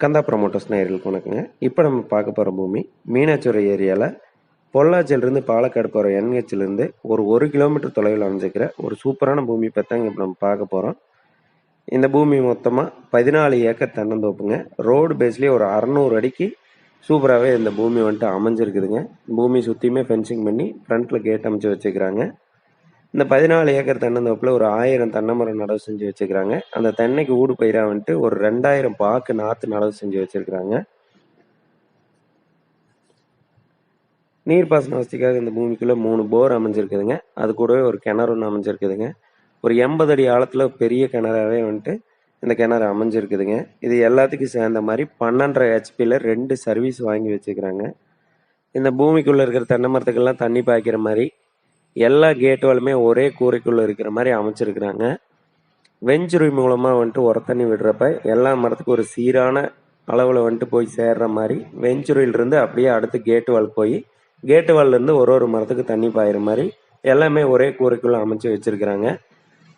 கந்தா promoters நேயர்களுக்கு வணக்கங்க இப்போ நம்ம பார்க்க போகிற பூமி மீனாச்சுரை ஏரியாவில் பொள்ளாச்சியிலிருந்து பாலக்காடு போகிற என்ஹெச்லேருந்து ஒரு ஒரு கிலோமீட்டர் தொலைவில் அமைஞ்சிக்கிற ஒரு சூப்பரான பூமி பற்றி இப்போ நம்ம பார்க்க போகிறோம் இந்த பூமி மொத்தமாக பதினாலு ஏக்கர் தென்னந்தோப்புங்க. ரோடு பேஸ்லேயே ஒரு அறநூறு அடிக்கு சூப்பராகவே இந்த பூமி வந்துட்டு அமைஞ்சிருக்குதுங்க. பூமி சுற்றியுமே ஃபென்சிங் பண்ணி ஃப்ரண்ட்டில் கேட் அமைச்சு வச்சுக்கிறாங்க இந்த பதினாலு ஏக்கர் தென்னந்தோப்பில் ஒரு ஆயிரம் தென்னை மரம் நடவு செஞ்சு வச்சுக்கிறாங்க அந்த தென்னைக்கு ஊடு பயிராக வந்துட்டு ஒரு ரெண்டாயிரம் பாக்கு நாற்று நடவு செஞ்சு வச்சிருக்கிறாங்க. நீர்ப்பாசன வசதிக்காக இந்த பூமிக்குள்ளே மூணு போர் அமைஞ்சிருக்குதுங்க. அது கூடவே ஒரு கிணறு ஒன்று அமைஞ்சிருக்குதுங்க. ஒரு எண்பது அடி ஆழத்தில் பெரிய கிணறாவே வந்துட்டு இந்த கிணறு அமைஞ்சிருக்குதுங்க. இது எல்லாத்துக்கும் சேர்ந்த மாதிரி பன்னெண்டரை ஹெச்பியில் ரெண்டு சர்வீஸ் வாங்கி வச்சுக்கிறாங்க இந்த பூமிக்குள்ளே இருக்கிற தென்னை மரத்துக்கெல்லாம் தண்ணி பாய்க்கிற மாதிரி எல்லா கேட்டுகளுமே ஒரே கூரைக்குள்ளே இருக்கிற மாதிரி அமைச்சிருக்கிறாங்க. வெஞ்சுரி மூலமாக வந்துட்டு உரத்தண்ணி விடுறப்ப எல்லா மரத்துக்கும் ஒரு சீரான அளவில் வந்துட்டு போய் சேர்ற மாதிரி வெஞ்சுரியிலிருந்து அப்படியே அடுத்து கேட்டு வால் போய் கேட்டு வால்லேருந்து ஒரு ஒரு மரத்துக்கு தண்ணி பாயிற மாதிரி எல்லாமே ஒரே கூரைக்குள்ளே அமைச்சு வச்சுருக்கிறாங்க.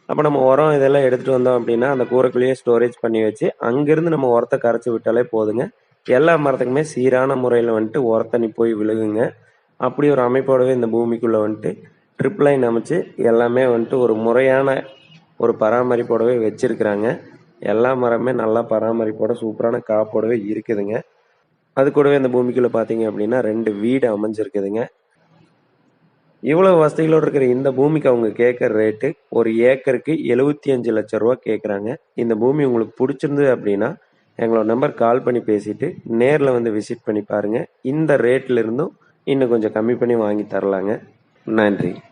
அப்போ நம்ம உரம் இதெல்லாம் எடுத்துகிட்டு வந்தோம் அப்படின்னா அந்த கூரைக்குள்ளேயே ஸ்டோரேஜ் பண்ணி வச்சு அங்கேருந்து நம்ம உரத்தை கரைச்சி விட்டாலே போதுங்க. எல்லா மரத்துக்குமே சீரான முறையில் வந்துட்டு உரத்தண்ணி போய் விழுகுங்க. அப்படி ஒரு அமைப்போடவே இந்த பூமிக்குள்ளே வந்துட்டு ட்ரிப் லைன் அமைச்சு எல்லாமே வந்துட்டு ஒரு முறையான ஒரு பராமரிப்போடவே வச்சிருக்கிறாங்க. எல்லா மரமே நல்லா பராமரிப்போட சூப்பரான காப்போடவே இருக்குதுங்க. அது கூடவே இந்த பூமிக்குள்ளே பார்த்தீங்க அப்படின்னா ரெண்டு வீடு அமைஞ்சிருக்குதுங்க. இவ்வளோ வசதிகளோடு இருக்கிற இந்த பூமிக்கு அவங்க கேட்குற ரேட்டு ஒரு ஏக்கருக்கு எழுபத்தி அஞ்சு லட்ச ரூபா கேட்குறாங்க. இந்த பூமி உங்களுக்கு பிடிச்சிருந்தது அப்படின்னா எங்களோட நம்பர் கால் பண்ணி பேசிட்டு நேரில் வந்து விசிட் பண்ணி பாருங்கள் இந்த ரேட்லேருந்தும் இன்னும் கொஞ்சம் கம்மி பண்ணி வாங்கி தரலாங்க. நன்றி.